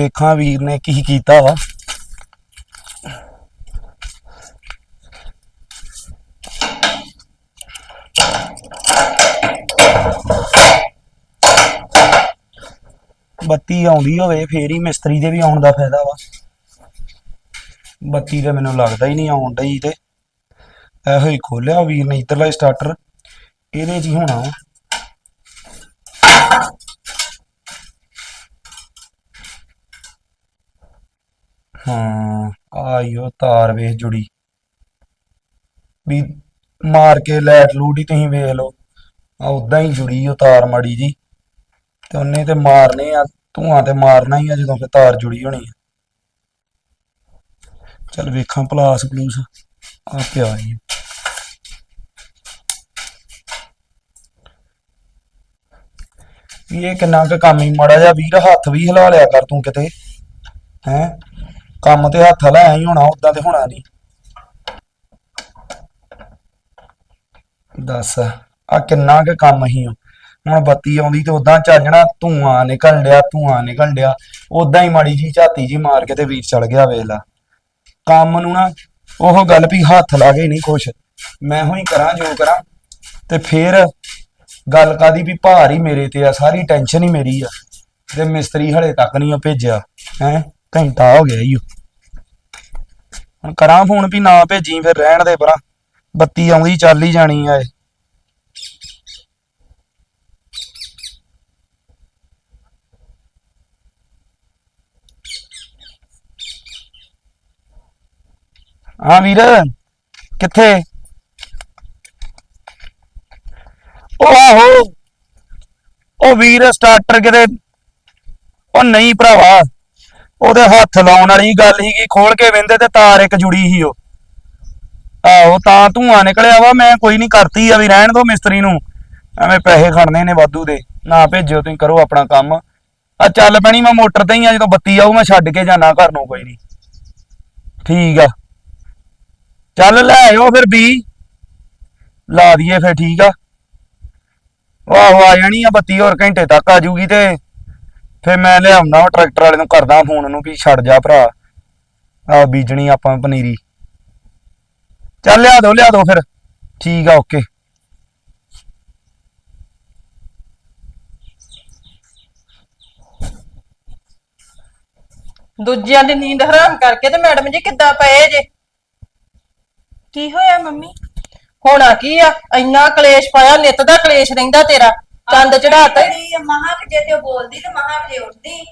ਵੇਖਾਂ ਵੀਰ ਨੇ ਕੀ ਕੀਤਾ ਵਾ। ਬੱਤੀ ਆਉਂਦੀ ਹੋਵੇ, ਫੇਰ ਹੀ ਮਿਸਤਰੀ ਦੇ ਵੀ ਆਉਣ ਦਾ ਫਾਇਦਾ ਵਾ। ਬੱਤੀ ਤੇ ਮੈਨੂੰ ਲੱਗਦਾ ਹੀ ਨਹੀਂ ਆਉਣ ਡਈ ਤੇ। ਇਹੋ ਹੀ ਖੋਲਿਆ ਵੀਰ ਨੇ ਇੱਧਰਲਾ ਸਟਾਰਟਰ ਇਹਦੇ 'ਚ ਹੀ ਹੋਣਾ ਹਾਂ, ਆਈ ਉਹ ਤਾਰ ਵੇਖ ਜੁੜੀ। ਵੀ ਮਾਰ ਕੇ ਲੈਟ ਲੂਟ ਹੀ ਤੁਸੀਂ ਵੇਖ ਲਓ। ਆ ਉਦਾਂ ਹੀ ਜੁੜੀ ਉਹ ਤਾਰ ਮਾੜੀ ਜੀ। ਤੇ ਉਹਨੇ ਤੇ ਮਾਰਨੇ ਆ, ਧੂਆਂ ਤੇ ਮਾਰਨਾ ਹੀ ਆ ਜਦੋਂ ਫਿਰ ਤਾਰ ਜੁੜੀ ਹੋਣੀ ਆ। ਚਲ ਵੇਖਾਂ ਪਲਾਸ ਪਲੂਸ ਆ ਪਿਆ ਜੀ। ਵੀ ਇਹ ਕਿੰਨਾ ਕੁ ਕੰਮ ਹੀ, ਮਾੜਾ ਜਿਹਾ ਵੀਰ ਹੱਥ ਵੀ ਹਿਲਾ ਲਿਆ ਕਰ ਤੂੰ ਕਿਤੇ, ਹੈ? ਕੰਮ ਤੇ ਹੱਥ ਲਾਇਆ ਹੀ ਹੋਣਾ ਉਦਾਂ ਤੇ ਹੋਣਾ ਨਹੀਂ। ਦੱਸ ਆ ਕਿੰਨਾ ਕੁ ਕੰਮ ਹੀ ਹੁਣ ਬੱਤੀ ਆਉਂਦੀ ਤੇ ਉਦਾਂ ਚੱਜਣਾ ਧੂਆਂ ਨਿਕਲ ਡਿਆ, ਧੂਆਂ ਨਿਕਲ ਡਿਆ। ਉਦਾਂ ਹੀ ਮਾੜੀ ਜੀ ਝਾਤੀ ਜੀ ਮਾਰ ਕੇ ਤੇ ਵੀਰ ਚਲ ਗਿਆ, ਵੇਖ ਲਾ। ਕੰਮ ਨੂੰ ਨਾ ਉਹ ਗੱਲ ਵੀ ਹੱਥ ਲਾ ਕੇ ਨਹੀਂ ਖੁਸ਼। ਮੈਂ ਹੋਈ ਕਰਾਂ, ਜੋ ਕਰਾਂ। ਤੇ ਫੇਰ ਗੱਲ ਕਾਦੀ ਵੀ ਭਾਰ ਹੀ ਮੇਰੇ ਤੇ ਆ, ਸਾਰੀ ਟੈਨਸ਼ਨ ਹੀ ਮੇਰੀ ਆ। ਤੇ ਮਿਸਤਰੀ ਹਲੇ ਤੱਕ ਨਹੀਂ ਉਹ ਭੇਜਿਆ, ਹੈ। ਘੰਟਾ ਹੋ ਗਿਆ ਈ ਹੁਣ ਕਰਾਂ ਫੋਨ ਵੀ ਨਾ ਭੇਜੀ ਫਿਰ ਰਹਿਣ ਦੇ ਪਰਾਂ ਬੱਤੀ ਆਉਂਦੀ, ਚੱਲ ਹੀ ਜਾਣੀ ਆ ਇਹ। ਹਾਂ ਵੀਰ, ਕਿੱਥੇ? ਉਹ ਆਹੋ। ਉਹ ਵੀਰ ਸਟਾਰਟਰ ਕਿਤੇ। ਉਹ ਨਹੀਂ ਭਰਾਵਾ। ਉਹਦੇ ਹੱਥ ਲਾਉਣ ਵਾਲੀ ਗੱਲ ਸੀਗੀ ਖੋਲ ਕੇ ਵੇਂਦੇ ਤੇ ਤਾਰ ਇੱਕ ਜੁੜੀ ਸੀ ਉਹ। ਆਹੋ, ਤਾਂ ਧੂਆਂ ਨਿਕਲਿਆ ਵਾ, ਮੈਂ ਕੋਈ ਨਹੀਂ ਕਰਤੀ ਆ ਵੀ ਰਹਿਣ ਦੋ ਮਿਸਤਰੀ ਨੂੰ। ਐਵੇਂ ਪੈਸੇ ਖੜਨੇ ਨੇ ਵਾਧੂ ਦੇ, ਨਾ ਭੇਜਿਓ ਤੁਸੀਂ, ਕਰੋ ਆਪਣਾ ਕੰਮ। ਆ ਚੱਲ ਪੈਣੀ, ਮੈਂ ਮੋਟਰ ਤੇ ਹੀ ਆ, ਜਦੋਂ ਬੱਤੀ ਆਊ, ਮੈਂ ਛੱਡ ਕੇ ਜਾਣਾ ਘਰ ਨੂੰ, ਕੋਈ ਨਹੀਂ। ਠੀਕ ਆ। ਚੱਲ ਲੈ ਆਇਓ ਫਿਰ ਵੀ। ਲਾ ਦਈਏ ਫਿਰ, ਠੀਕ ਆ। ਆਹੋ, ਆ ਜਾਣੀ ਆ ਬੱਤੀ, ਹੋਰ ਘੰਟੇ ਤੱਕ ਆ ਜੂਗੀ ਤੇ। ਫਿਰ ਮੈਂ ਲਿਆਉਣਾ ਉਹ ਟਰੈਕਟਰ ਵਾਲੇ ਨੂੰ ਕਰਦਾ ਫੋਨ ਨੂੰ ਵੀ ਛੱਡ ਜਾ ਭਰਾ। ਆ ਬੀਜਣੀ ਆਪਾਂ ਪਨੀਰੀ। ਚੱਲ ਲਿਆ ਦੋ ਲਿਆ ਦੋ ਫਿਰ। ਠੀਕ ਆ ਓਕੇ। ਦੂਜਿਆਂ ਦੀ ਨੀਂਦ ਹਰਾਮ ਕਰਕੇ ਤੇ ਮੈਡਮ ਜੀ ਕਿੱਦਾਂ ਪਏ ਜੇ? ਕੀ ਹੋਇਆ ਮੰਮੀ? ਹੋਣਾ ਕੀ ਆ? ਇੰਨਾ ਕਲੇਸ਼ ਪਾਇਆ ਨਿੱਤ ਦਾ ਕਲੇਸ਼ ਰਹਿੰਦਾ ਤੇਰਾ। ਚੰਦ ਚੜਾਤਾ ਮਹਾ ਕਿ ਜੇ ਤੇ ਉਹ ਬੋਲਦੀ ਤੇ ਮਹਾ ਜੇ ਉੱਠਦੀ।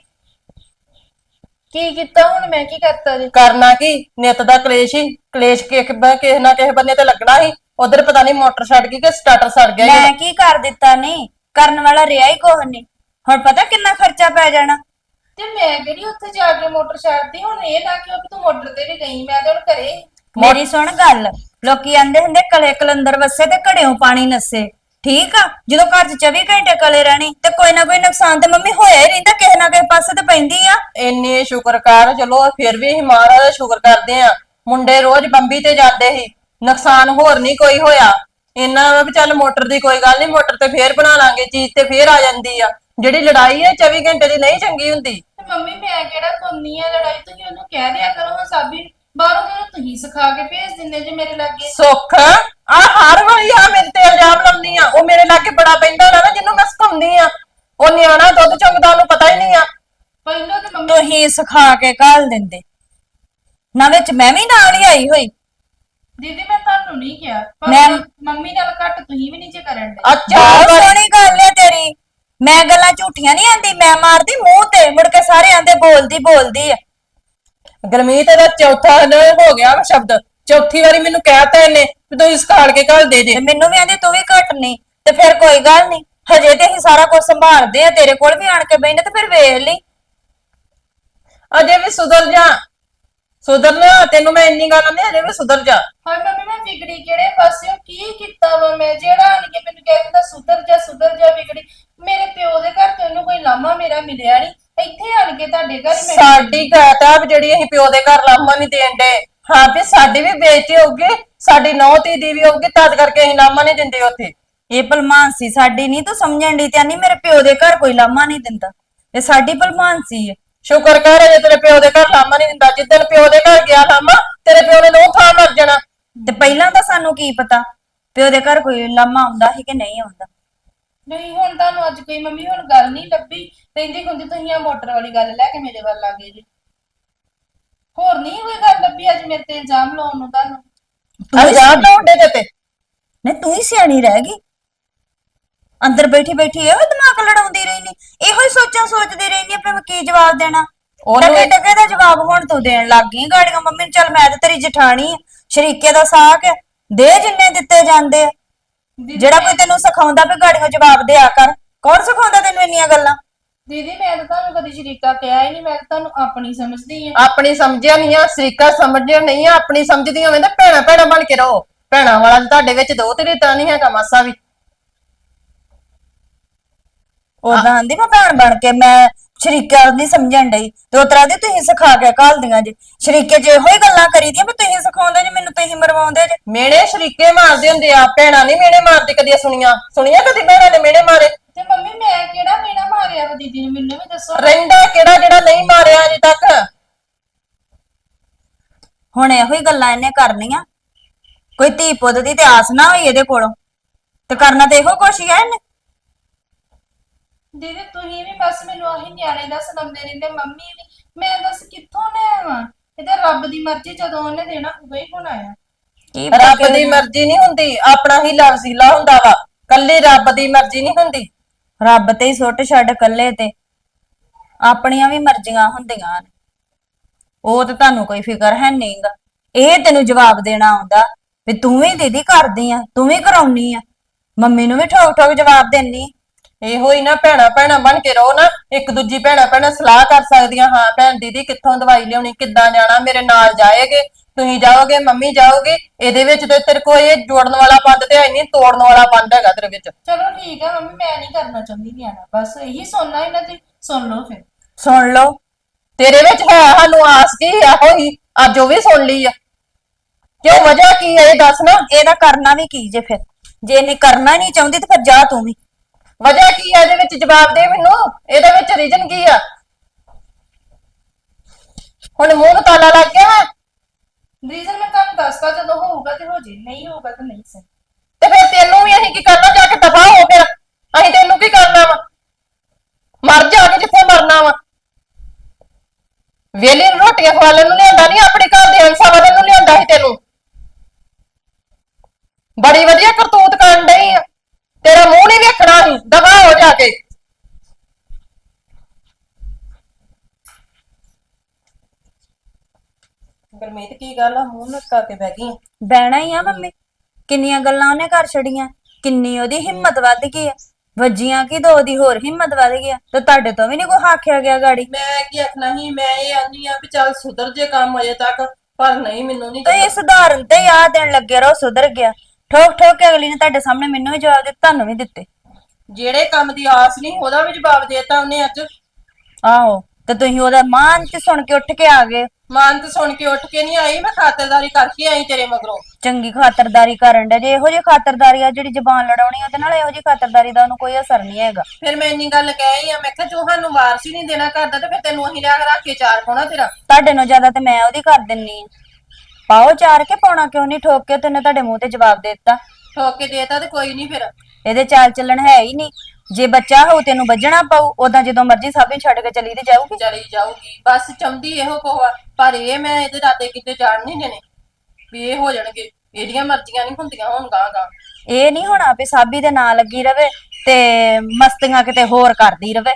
ਕੀ ਕੀਤਾ ਹੁਣ ਮੈਂ ਕੀ ਕਰਤਾ ਜੀ? ਕਰਨਾ ਕੀ? ਨਿੱਤ ਦਾ ਕਲੇਸ਼ ਹੀ। ਕਲੇਸ਼ ਕਿਸੇ ਬ- ਕਿਸੇ ਨਾ ਕਿਸੇ ਬੰਨੇ ਤੇ ਲੱਗਣਾ ਸੀ ਉਧਰ ਪਤਾ ਨਹੀਂ ਮੋਟਰ ਛੱਡ ਗਈ ਕਿ ਸਟਾਰਟਰ ਸੜ ਗਿਆ ਮੈਂ। ਕੀ ਕਰ ਦਿੱਤਾ ਨਹੀਂ? ਕਰਨ ਵਾਲਾ ਰਿਹਾ ਹੀ ਕੁਛ ਨਹੀਂ। ਹੁਣ ਪਤਾ ਕਿੰਨਾ ਖਰਚਾ ਪੈ ਜਾਣਾ? ਤੇ ਮੈਂ ਕਿਹੜੀ ਉੱਥੇ ਜਾ ਕੇ ਮੋਟਰ ਛੱਡਦੀ। ਹੁਣ ਇਹ ਨਾ ਕਿ ਉਹ ਤੂੰ ਮੋਟਰ ਤੇ ਵੀ ਗਈ ਮੈਂ ਤੇ ਹੁਣ ਘਰੇ ਮੇਰੀ ਸੁਣ ਗੱਲ। ਲੋਕੀ ਆਂਦੇ ਹੁੰਦੇ ਕਲੇ ਕਲੰਦਰ ਵਸੇ ਤੇ ਘੜਿਓਂ ਪਾਣੀ ਨਸੇ। ਠੀਕ ਆ? ਜਦੋਂ ਘਰ 'ਚ 24 ਘੰਟੇ ਕਲੇ ਰਹਿਣੀ ਤੇ ਕੋਈ ਨਾ ਕੋਈ ਨੁਕਸਾਨ ਤੇ ਮੰਮੀ ਹੋਇਆ ਹੀ ਰਹਿੰਦਾ ਕਿਸੇ ਨਾ ਕਿਸੇ ਪਾਸੇ ਤੇ ਪੈਂਦੀ ਆ। ਇੰਨੇ ਸ਼ੁਕਰ ਕਰ ਚਲੋ ਫਿਰ ਵੀ ਅਸੀਂ ਮਹਾਰਾਜ ਦਾ ਸ਼ੁਕਰ ਕਰਦੇ ਆ। ਮੁੰਡੇ ਰੋਜ਼ ਬੰਬੀ ਤੇ ਜਾਂਦੇ ਸੀ ਨੁਕਸਾਨ ਹੋਰ ਨਹੀਂ ਕੋਈ ਹੋਇਆ। ਇੰਨਾ ਵਾ ਵੀ ਚੱਲ ਮੋਟਰ ਦੀ ਕੋਈ ਗੱਲ ਨਹੀਂ ਮੋਟਰ ਤੇ ਫੇਰ ਬਣਾ ਲਾਂਗੇ ਚੀਜ਼ ਤੇ ਫੇਰ ਆ ਜਾਂਦੀ ਆ। ਜਿਹੜੀ ਲੜਾਈ ਹੈ 24 ਘੰਟੇ ਦੀ ਨਹੀਂ ਚੰਗੀ ਹੁੰਦੀ। ਮੰਮੀ ਮੈਂ ਕਿਹੜਾ ਸੁਣਨੀ ਆ ਲੜਾਈ ਤੁਸੀਂ ਉਹਨੂੰ ਕਹਿ ਦਿਆ ਕਰੋ ਹਾਂ ਸਾਬੀ ਨੂੰ। ਬਾਹਰੋਂ ਤੁਸੀਂ ਸਿਖਾ ਕੇ ਭੇਜ ਦਿੰਦੇ ਜੇ ਮੇਰੇ ਲਾਗੇ। ਸੁੱਖ? ਆ ਹਰ ਵਾਰੀ ਆ ਮੇਰੇ ਤੇ ਇਲਜ਼ਾਮ ਲਾਉਂਦੀ ਆ। ਉਹ ਮੇਰੇ ਲਾਗੇ ਬੜਾ ਪੈਂਦਾ ਨਾ ਜਿਹਨੂੰ ਮੈਂ ਸਿਖਾਉਂਦੀ ਆ। ਉਹ ਨਿਆਣਾ ਦੁੱਧ ਚੁੰਗਦਾ ਉਹਨੂੰ ਪਤਾ ਹੀ ਨਹੀਂ ਆ। ਪਹਿਲਾਂ ਤੇ ਮੰਮੀ ਤੁਸੀਂ ਸਿਖਾ ਕੇ ਘਾਲ ਦਿੰਦੇ। ਨਾ ਵਿੱਚ ਮੈਂ ਵੀ ਨਾਲ ਹੀ ਆਈ ਹੋਈ। ਦੀਦੀ ਮੈਂ ਤੁਹਾਨੂੰ ਨਹੀਂ ਕਿਹਾ। ਪਰ ਮੈਂ- ਮੰਮੀ ਨਾਲ ਘੱਟ ਤੁਸੀਂ ਵੀ ਨਹੀਂ ਜੇ ਕਰਨ ਦੇ। ਅੱਛਾ ਬਹੁਤ ਸੋਹਣੀ ਗੱਲ ਹੈ ਤੇਰੀ। ਮੈਂ ਗੱਲਾਂ ਝੂਠੀਆਂ ਨਹੀਂ ਆਂਦੀ ਮੈਂ ਮਾਰਦੀ ਮੂੰਹ ਤੇ। ਮੁੜ ਕੇ ਸਾਰੇ ਆਂਦੇ ਬੋਲਦੀ ਬੋਲਦੀ ਆ। ਗਰਮੀਤ ਦਾ ਚੌਥਾ ਨ ਹੋ ਗਿਆ ਵਾ ਸ਼ਬਦ। ਚੌਥੀ ਵਾਰੀ ਮੈਨੂੰ ਕਹਿਤਾ ਇਹਨੇ ਵੀ ਤੂੰ ਇਸ ਖਾਲ ਕੇ ਘੱਲ ਦੇ ਜੇ ਤੇ ਮੈਨੂੰ ਵੀ ਆਂਦੇ ਤੂੰ ਵੀ ਘਟ ਨਹੀਂ ਤੇ ਫਿਰ ਕੋਈ ਗੱਲ ਨਹੀਂ। ਹਜੇ ਤੇ ਅਸੀਂ ਸਾਰਾ ਕੁਝ ਸੰਭਾਲਦੇ ਆ ਤੇਰੇ ਕੋਲ ਵੀ ਆਣ ਕੇ ਬੈਠੇ ਤੇ ਫਿਰ ਵੇਖ ਲਈ। ਅਜੇ ਵੀ ਸੁਧਰ ਜਾ। ਸੁਧਰਨਾ ਤੈਨੂੰ ਮੈਂ ਇੰਨੀ ਗੱਲ ਨਹੀਂ ਅਜੇ ਵੀ ਸੁਧਰ ਜਾ। ਹਾਏ ਮੰਮੀ ਮੈਂ ਵਿਗੜੀ ਕਿਹੜੇ ਪਾਸਿਓਂ ਕੀ ਕੀਤਾ ਵਾ ਮੈਂ? ਜਿਹੜਾ ਆਣ ਕੇ ਮੈਨੂੰ ਕਹਿ ਦਿੰਦਾ ਸੁਧਰ ਜਾ ਸੁਧਰ ਜਾ ਵਿਗੜੀ। ਮੇਰੇ ਪਿਓ ਦੇ ਘਰ ਤੇ ਉਹਨੂੰ ਕੋਈ ਲਾਮਾ ਮੇਰਾ ਮਿਲਿਆ ਨਹੀਂ ਇੱਥੇ ਆਣ ਕੇ ਤੁਹਾਡੇ ਘਰ ਹੀ ਮੈਂ ਸਾਡੀ ਕਾਤਾ ਜਿਹੜੀ ਅਸੀਂ ਪਿਓ ਦੇ ਘਰ ਲਾਮਾ ਨਹੀਂ ਦੇਣ ਦੇ। ਹਾਂ ਵੀ ਸਾਡੀ ਵੀ ਬੇਇੱਜ਼ਤੀ ਹੋਊਗੀ ਸਾਡੀ ਨੌ ਧੀ ਦੀ ਵੀ ਹੋਊਗੀ ਤਦ ਕਰਕੇ ਅਸੀਂ ਲਾਮਾ ਨਹੀਂ ਦਿੰਦੇ ਉੱਥੇ। ਇਹ ਭਲਮਾਨ ਸੀ ਸਾਡੀ ਨਹੀਂ ਤੂੰ ਸਮਝਣ ਦੀ ਤੇ ਨਹੀਂ ਮੇਰੇ ਪਿਓ ਦੇ ਘਰ ਕੋਈ ਲਾਮਾ ਨਹੀਂ ਦਿੰਦਾ। ਇਹ ਸਾਡੀ ਭਲਮਾਨ ਸੀ ਹੈ ਸ਼ੁਕਰ ਕਰ ਜੇ ਤੇਰੇ ਪਿਓ ਦੇ ਘਰ ਲਾਮਾ ਨਹੀਂ ਦਿੰਦਾ। ਜਿੱਦਣ ਪਿਓ ਦੇ ਘਰ ਗਿਆ ਲਾਮਾ ਤੇਰੇ ਪਿਓ ਨੇ ਨਹੁੰ ਥਾਂ ਮਰ ਜਾਣਾ। ਤੇ ਪਹਿਲਾਂ ਤਾਂ ਸਾਨੂੰ ਕੀ ਪਤਾ? ਵੀ ਉਹਦੇ ਘਰ ਕੋਈ ਲਾਮਾ ਆਉਂਦਾ ਸੀ ਕਿ ਨਹੀਂ ਆਉਂਦਾ? ਨਹੀਂ ਹੁਣ ਤੁਹਾਨੂੰ ਅੱਜ ਕੋਈ ਮੰਮੀ ਹੁਣ ਗੱਲ ਨਹੀਂ ਲੱਭੀ। ਕਹਿੰਦੀ ਹੁੰਦੀ ਤੁਸੀਂ ਆ ਮੋਟਰ ਵਾਲੀ ਗੱਲ ਲੈ ਕੇ ਮੇਰੇ ਵੱਲ ਆ ਗਏ ਜੀ। ਹੋਰ ਨਹੀਂ ਕੋਈ ਗੱਲ ਲੱਭੀ ਅੱਜ ਮੇਰੇ ਤੇ ਇਲਜ਼ਾਮ ਲਾਉਣ ਨੂੰ ਤੁਹਾਨੂੰ? ਆਜ਼ਾਦ ਢੋਂਡੇ ਦੇ ਤੇ ਨਹੀਂ ਤੂੰ ਹੀ ਸਿਆਣੀ ਰਹਿ ਗਈ। ਅੰਦਰ ਬੈਠੀ ਬੈਠੀ ਇਹੋ ਦਿਮਾਗ ਲੜਾਉਂਦੀ ਰਹਿਨੀ। ਇਹੋ ਹੀ ਸੋਚਾਂ ਸੋਚਦੀ ਰਹਿਨੀ ਆ ਵੀ ਮੈਂ ਕੀ ਜਵਾਬ ਦੇਣਾ? ਉਹਨੂੰ- ਟਕੇ ਟਕੇ ਦਾ ਜਵਾਬ ਹੁਣ ਤੂੰ ਦੇਣ ਲੱਗ ਗਈ ਗਾੜੀਆਂ। ਮੰਮੀ ਨੂੰ ਚੱਲ ਮੈਂ ਤੇ ਤੇਰੀ ਜਠਾਣੀ ਆ। ਸ਼ਰੀਕੇ ਦਾ ਸਾਕ ਹੈ ਦੇ ਜਿੰਨੇ ਦਿੱਤੇ ਜਾਂਦੇ ਆ। ਦੀਦੀ ਜਿਹੜਾ ਕੋਈ ਤੈਨੂੰ ਸਿਖਾਉਂਦਾ ਵੀ ਗਾੜੀਆਂ ਜਵਾਬ ਦਿਆ ਕਰ ਕੌਣ ਸਿਖਾਉਂਦਾ ਤੈਨੂੰ ਇੰਨੀਆਂ ਗੱਲਾਂ? ਦੀਦੀ ਮੈਂ ਤਾਂ ਤੁਹਾਨੂੰ ਕਦੀ ਸ਼ਰੀਕਾ ਕਿਹਾ ਹੀ ਨਹੀਂ ਮੈਂ ਤਾਂ ਤੁਹਾਨੂੰ ਆਪਣੀ ਸਮਝਦੀ ਆ ਆਪਣੀ ਸਮਝਿਆ ਨਹੀਂ ਆ ਸਰੀਕਾ ਸਮਝਿਆ ਨਹੀਂ ਆ ਆਪਣੀ ਸਮਝਦੀ ਹੋਵੇਂ ਤਾਂ ਭੈਣਾ ਭੈਣਾ ਬਣ ਕੇ ਰਹੋ। ਭੈਣਾ ਵਾਲਾ ਤਾਂ ਤੁਹਾਡੇ ਵਿੱਚ ਦੋ ਤੇਰੇ ਤਾਂ ਨਹੀਂ ਹੈਗਾ ਮਾਸਾ ਵੀ। ਉਦਾਂ ਆਂਦੀ ਮੈਂ ਭੈਣ ਬਣ ਕੇ ਮੈਂ ਸ਼ਰੀਕਾ ਨਹੀਂ ਸਮਝਣ ਡਈ। ਤੇ ਉਹ ਤਰ੍ਹਾਂ ਦੀ ਤੁਸੀਂ ਸਿਖਾ ਕੇ ਘਾਲਦੀਆਂ ਜੇ। ਸ਼ਰੀਕੇ 'ਚ ਇਹੋ ਹੀ ਗੱਲਾਂ ਕਰੀਦੀਆਂ ਵੀ ਤੁਸੀਂ ਸਿਖਾਉਂਦੇ ਜੇ ਮੈਨੂੰ ਤੁਸੀਂ ਮਰਵਾਉਂਦੇ ਜੇ। ਮੇੜੇ ਸ਼ਰੀਕੇ ਮਾਰਦੇ ਹੁੰਦੇ ਆ ਭੈਣਾ ਨਹੀਂ ਮੇੜੇ ਮਾਰਦੇ ਕਦੀ ਸੁਣੀਆਂ। ਸੁਣੀਆਂ ਕਦੀ ਭੈਣਾਂ ਨੇ ਮੇੜੇ ਮਾਰੇ? ਤੇ ਮੰਮੀ ਮੈਂ ਕਿਹੜਾ ਮੇਣਾ ਮਾਰਿਆ ਵਾ ਦੀਦੀ ਨੇ? ਮੈਨੂੰ ਵੀ ਦੱਸੋ। ਰਹਿੰਦਾ ਕਿਹੜਾ ਜਿਹੜਾ ਨਹੀਂ ਮਾਰਿਆ ਅਜੇ ਤੱਕ? ਹੁਣ ਇਹੋ ਹੀ ਗੱਲਾਂ ਇਹਨੇ ਕਰਨੀਆਂ। ਕੋਈ ਧੀ ਪੁੱਤ ਦੀ ਤੇ ਆਸ ਨਾ ਹੋਈ ਇਹਦੇ ਕੋਲੋਂ। ਤੇ ਕਰਨਾ ਤੇ ਇਹੋ ਕੁਛ ਹੀ ਆ ਇਹਨੇ। ਦੀਦੀ ਤੁਸੀਂ ਵੀ ਬਸ ਮੈਨੂੰ ਆਹੀ ਨਿਆਣੇ ਦਾ ਸੁਣਾਉਂਦੇ ਰਹਿੰਦੇ ਮੰਮੀ ਵੀ। ਮੈਂ ਦੱਸ ਕਿੱਥੋਂ ਲੈ ਆਵਾਂ? ਇਹ ਤਾਂ ਰੱਬ ਦੀ ਮਰਜ਼ੀ ਜਦੋਂ ਉਹਨੇ ਦੇਣਾ ਉਦੋਂ ਹੀ ਹੋਣਾ ਆ। ਕੀ ਰੱਬ ਦੀ ਮਰਜ਼ੀ ਨਹੀਂ ਹੁੰਦੀ ਆਪਣਾ ਹੀ ਲਫ਼ਜ਼ੀਲਾ ਹੁੰਦਾ ਵਾ। ਕੱਲੀ ਰੱਬ ਦੀ ਮਰਜ਼ੀ ਨਹੀਂ ਹੁੰਦੀ। ਰੱਬ ਤੇ ਹੀ ਸੁੱਟ ਛੱਡ ਕੱਲੇ ਤੇ। ਆਪਣੀਆਂ ਵੀ ਮਰਜ਼ੀਆਂ ਹੁੰਦੀਆਂ ਨੇ। ਉਹ ਤੇ ਤੁਹਾਨੂੰ ਕੋਈ ਫਿਕਰ ਹੈ ਨਹੀਂਗਾ। ਇਹ ਤੈਨੂੰ ਜਵਾਬ ਦੇਣਾ ਆਉਂਦਾ ਵੀ ਤੂੰ ਵੀ ਦੀਦੀ ਕਰਦੀ ਆ ਤੂੰ ਵੀ ਕਰਾਉਣੀ ਆ। ਮੰਮੀ ਨੂੰ ਵੀ ਠੋਕ ਠੋਕ ਜਵਾਬ ਦੇਣੀ ਇਹੋ ਹੀ ਨਾ ਭੈਣਾ ਭੈਣਾ ਬਣ ਕੇ ਰਹੋ ਨਾ ਇੱਕ ਦੂਜੀ ਭੈਣਾ ਭੈਣਾ ਸਲਾਹ ਕਰ ਸਕਦੀਆਂ ਹਾਂ ਭੈਣ ਦੀਦੀ ਕਿੱਥੋਂ ਦਵਾਈ ਲਿਆਉਣੀ ਕਿੱਦਾਂ ਜਾਣਾ ਮੇਰੇ ਨਾਲ ਜਾਏਗੇ ਤੁਸੀਂ ਜਾਓਗੇ ਮੰਮੀ ਜਾਓਗੇ ਇਹਦੇ ਵਿੱਚ ਤੇ ਤੇਰੇ ਕੋਲ ਇਹ ਜੋੜਨ ਵਾਲਾ ਪੰਦ ਤੇ ਹੈ ਨਹੀਂ ਤੋੜਨ ਵਾਲਾ ਪੰਦ ਹੈਗਾ ਤੇਰੇ ਵਿੱਚ। ਚਲੋ ਠੀਕ ਆ ਮੰਮੀ ਮੈਂ ਨਹੀਂ ਕਰਨਾ ਚਾਹੁੰਦੀ ਨਿਆਣਾ ਬਸ ਇਹੀ ਸੁਣਨਾ ਇਹਨਾਂ ਦੀ ਸੁਣ ਲਓ ਫਿਰ। ਸੁਣ ਲਓ। ਤੇਰੇ ਵਿੱਚ ਹੈ ਸਾਨੂੰ ਆਸ ਕੀ ਇਹੋ ਹੀ ਅੱਜ ਉਹ ਵੀ ਸੁਣ ਲਈ ਆ। ਕਿਉਂ ਵਜ੍ਹਾ ਕੀ ਹੈ ਇਹ ਦੱਸ ਨਾ। ਇਹਦਾ ਕਰਨਾ ਵੀ ਕੀ ਜੇ ਫਿਰ? ਜੇ ਇਹਨੇ ਕਰਨਾ ਨਹੀਂ ਚਾਹੁੰਦੀ ਤੇ ਫਿਰ ਜਾ ਤੂੰ ਵੀ। ਵਜ੍ਹਾ ਕੀ ਹੈ ਇਹਦੇ ਵਿੱਚ? ਜਵਾਬ ਦੇ ਮੈਨੂੰ। ਇਹਦੇ ਵਿੱਚ ਰੀਜਨ ਕੀ ਆ? ਹੁਣ ਮੂੰਹ ਨੂੰ ਤਾਲਾ ਲੱਗ ਗਿਆ ਵਾ ਰੀਜ਼ਨ ਮੈਂ ਤੁਹਾਨੂੰ ਦੱਸਦਾ ਜਦੋਂ ਹੋਊਗਾ ਤੇ ਹੋ ਜੇ ਨਹੀਂ ਹੋਊਗਾ ਤਾਂ ਨਹੀਂ ਸਹੀ। ਤੇ ਫਿਰ ਤੈਨੂੰ ਵੀ ਅਸੀਂ ਕੀ ਕਰਨਾ? ਜਾ ਕੇ ਦਫਾ ਹੋ ਫਿਰ। ਅਸੀਂ ਤੈਨੂੰ ਕੀ ਕਰਨਾ ਵਾ? ਮਰ ਜਾ ਕੇ ਜਿੱਥੇ ਮਰਨਾ ਵਾ। ਵੇਲੇ ਨੂੰ ਰੋਟੀਆਂ ਖਵਾਲਣ ਨੂੰ ਲਿਆਂਦਾ ਨਹੀਂ ਆਪਣੇ ਘਰ ਦੇ ਅੰਸਾ ਵਧਣ ਨੂੰ ਲਿਆਂਦਾ ਸੀ ਤੈਨੂੰ। ਬੜੀ ਵਧੀਆ ਕਰਤੂਤ ਕਰਨ ਡਈ ਆ ਤੇਰਾ ਮੂੰਹ ਨਹੀਂ ਵੇਖਣਾ ਸੀ ਦਫਾ ਹੋ ਜਾ ਕੇ ਗਰਮੀਤ ਕੀ ਗੱਲ ਆ? ਮੂੰਹ ਲਟਕਾ ਕੇ ਬਹਿ ਗਈ? ਬਹਿਣਾ ਹੀ ਆ ਮੰਮੀ। ਕਿੰਨੀਆਂ ਗੱਲਾਂ ਉਹਨੇ ਕਰ ਛੜੀਆਂ ਕਿੰਨੀ ਉਹਦੀ ਹਿੰਮਤ ਵੱਧ ਗਈ ਆ। ਵੱਜੀਆਂ ਕਿ ਦੋ ਦੀ ਹੋਰ ਹਿੰਮਤ ਵੱਧ ਗਈ ਆ। ਤੇ ਤੁਹਾਡੇ ਤੋਂ ਵੀ ਨਹੀਂ ਕੋਈ ਆਖਿਆ ਗਿਆ ਗਾੜੀ। ਮੈਂ ਕੀ ਆਖਣਾ ਸੀ? ਮੈਂ ਇਹ ਆਨੀ ਆ ਵੀ ਚੱਲ ਸੁਧਰ ਜੇ ਕੰਮ ਅਜੇ ਤੱਕ ਪਰ ਨਹੀਂ ਮੈਨੂੰ ਨਹੀਂ ਤੇ ਇਹ ਸੁਧਾਰਨ ਤੇ ਆ ਦੇਣ ਲੱਗੇ ਰਹੋ ਸੁਧਰ ਗਿਆ। ਠੋਕ ਠੋਕ ਕੇ ਅਗਲੀ ਨੇ ਤੁਹਾਡੇ ਸਾਹਮਣੇ ਮੈਨੂੰ ਵੀ ਜਵਾਬ ਦਿੱਤਾ ਤੁਹਾਨੂੰ ਵੀ ਦਿੱਤੇ। ਜਿਹੜੇ ਕੰਮ ਦੀ ਆਸ ਨਹੀਂ ਉਹਦਾ ਵੀ ਜਵਾਬ ਦੇਤਾ ਉਹਨੇ ਅੱਜ। ਆਹੋ ਤੇ ਤੁਸੀਂ ਉਹਦਾ ਮਾਨ ਚ ਸੁਣ ਕੇ ਉੱਠ ਕੇ ਆ ਗਏ। ਮਾਨ ਤੇ ਸੁਣ ਕੇ ਉੱਠ ਕੇ ਨਹੀਂ ਆਈ ਮੈਂ ਖਾਤਰਦਾਰੀ ਕਰਕੇ ਆਈ ਤੇਰੇ ਮਗਰੋਂ। ਚੰਗੀ ਖਾਤਰਦਾਰੀ ਕਰਨ ਦੇ ਜੇ ਇਹੋ ਜਿਹੀ ਖਾਤਰਦਾਰੀ ਆ ਜਿਹੜੀ ਜ਼ਬਾਨ ਲੜਾਉਣੀ ਉਹਦੇ ਨਾਲ ਇਹੋ ਜਿਹੀ ਖਾਤਰਦਾਰੀ ਦਾ ਉਹਨੂੰ ਕੋਈ ਅਸਰ ਨਹੀਂ ਹੈਗਾ। ਫਿਰ ਮੈਂ ਇੰਨੀ ਗੱਲ ਕਹਿ ਆ ਮੈਂ ਕਿਹਾ ਜੋ ਸਾਨੂੰ ਵਾਰਸ ਹੀ ਨਹੀਂ ਦੇਣਾ ਘਰ ਦਾ ਤੇ ਫਿਰ ਤੈਨੂੰ ਅਸੀਂ ਲਿਆ ਕੇ ਰੱਖ ਕੇ ਚਾਰ ਪਾਉਣਾ ਤੇਰਾ। ਤੁਹਾਡੇ ਨੂੰ ਜ਼ਿਆਦਾ ਤੇ ਮੈਂ ਉਹਦੀ ਕਰ ਦਿੰਨੀ ਆ। ਪਾਓ ਚਾਰ ਕੇ ਪਾਉਣਾ ਕਿਉਂ ਨਹੀਂ ਠੋਕ ਕੇ ਤੈਨੇ ਤੁਹਾਡੇ ਮੂੰਹ ਤੇ ਜਵਾਬ ਦੇ ਦਿੱਤਾ। ਠੋਕ ਕੇ ਦੇਤਾ ਤੇ ਕੋਈ ਨਹੀਂ ਫਿਰ। ਇਹਦੇ ਚਾਲ ਚੱਲਣ ਹੈ ਹੀ ਨਹੀਂ। ਜੇ ਬੱਚਾ ਹੋਊ ਤੈਨੂੰ ਵੱਜਣਾ ਪਊ ਉਦਾਂ ਜਦੋਂ ਮਰਜ਼ੀ ਸਭ ਨੂੰ ਛੱਡ ਕੇ ਚਲੀ ਤੇ ਜਾਊਗੀ। ਚਲੀ ਜਾਊਗੀ। ਬਸ ਚੰਦੀ ਇਹੋ ਕੋਹਾ ਪਰ ਇਹ ਮੈਂ ਇਹਦੇ ਦਾਦੇ ਕਿਤੇ ਜਾਣ ਨਹੀਂ ਦੇਣੇ। ਵੀ ਇਹ ਹੋ ਜਾਣਗੇ। ਇਹਦੀਆਂ ਮਰਜ਼ੀਆਂ ਨਹੀਂ ਹੁੰਦੀਆਂ ਹੁਣ ਗਾਂ ਗਾਂ ਇਹ ਨਹੀਂ ਹੋਣਾ ਵੀ ਸਾਬੀ ਦੇ ਨਾਂ ਲੱਗੀ ਰਵੇ ਤੇ ਮਸਤੀਆਂ ਕਿਤੇ ਹੋਰ ਕਰਦੀ ਰਵੇ।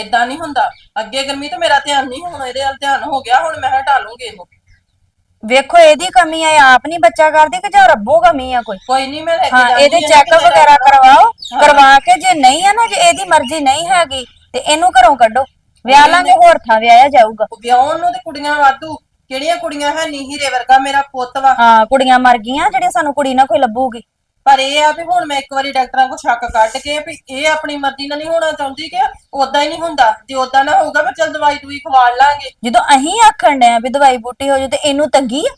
ਏਦਾਂ ਨਹੀਂ ਹੁੰਦਾ। ਅੱਗੇ ਗਰਮੀ ਤੇ ਮੇਰਾ ਧਿਆਨ ਨਹੀਂ ਹੁਣ ਇਹਦੇ ਵੱਲ ਧਿਆਨ ਹੋ ਗਿਆ ਹੁਣ ਮੈਂ ਹਟਾ ਲੂੰਗੀ ਇਹਨੂੰ। ਵੇਖੋ ਇਹਦੀ ਕਮੀ ਆ ਇਹ ਆਪ ਨਹੀਂ ਬੱਚਾ ਕਰਦੀ ਕਿ ਜਾਂ ਰੱਬੋਂ ਕਮੀ ਆ ਕੋਈ? ਕੋਈ ਨਹੀਂ ਮੈਂ ਲੈ ਕੇ ਹਾਂ ਇਹਦੇ ਹਾਂ ਚੈੱਕਅਪ ਕਿਤੇ ਵਗੈਰਾ ਕਰਵਾਓ ਕਰਵਾ ਕੇ ਜੇ ਨਹੀਂ ਆ ਨਾ ਜੇ ਇਹਦੀ ਮਰਜ਼ੀ ਨਹੀਂ ਹੈਗੀ ਤੇ ਇਹਨੂੰ ਘਰੋਂ ਕੱਢੋ। ਵਿਆਹ ਲਾਂਗੇ ਹੋਰ ਥਾਂ ਵਿਆਹਿਆ ਜਾਊਗਾ। ਵਿਆਹਣ ਨੂੰ ਤੇ ਕੁੜੀਆਂ ਵਾਧੂ ਕਿਹੜੀਆਂ ਕੁੜੀਆਂ ਹੈ ਨਹੀਂ ਹੀਰੇ ਵਰਗਾ ਮੇਰਾ ਪੁੱਤ ਵਾ। ਹਾਂ ਕੁੜੀਆਂ ਮਰ ਗਈਆਂ ਜਿਹੜੀਆਂ ਸਾਨੂੰ ਕੁੜੀ ਨਾ ਕੋਈ ਲੱਭੂਗੀ। ਪਰ ਇਹ ਆ ਵੀ ਹੁਣ ਮੈਂ ਇੱਕ ਵਾਰੀ ਡਾਕਟਰਾਂ ਕੋਲ ਸ਼ੱਕ ਕੱਢ ਕੇ ਵੀ ਇਹ ਆਪਣੀ ਮਰਜ਼ੀ ਨਾਲ ਨਹੀਂ ਹੋਣਾ ਚਾਹੁੰਦੀ ਕਿ ਉਦਾਂ ਹੀ ਨਹੀਂ ਹੁੰਦਾ। ਜੇ ਉਦਾਂ ਨਾ ਹੋਊਗਾ ਮੈਂ ਚਲ ਦਵਾਈ ਦੂਈ ਖਵਾ ਲਾਂਗੇ। ਜਦੋਂ ਅਹੀਂ ਆਖਣ ਡਿਆ ਵੀ ਦਵਾਈ ਬੂਟੀ ਹੋ ਜੂ ਤੇ ਇਹਨੂੰ ਤੰਗੀ ਆ?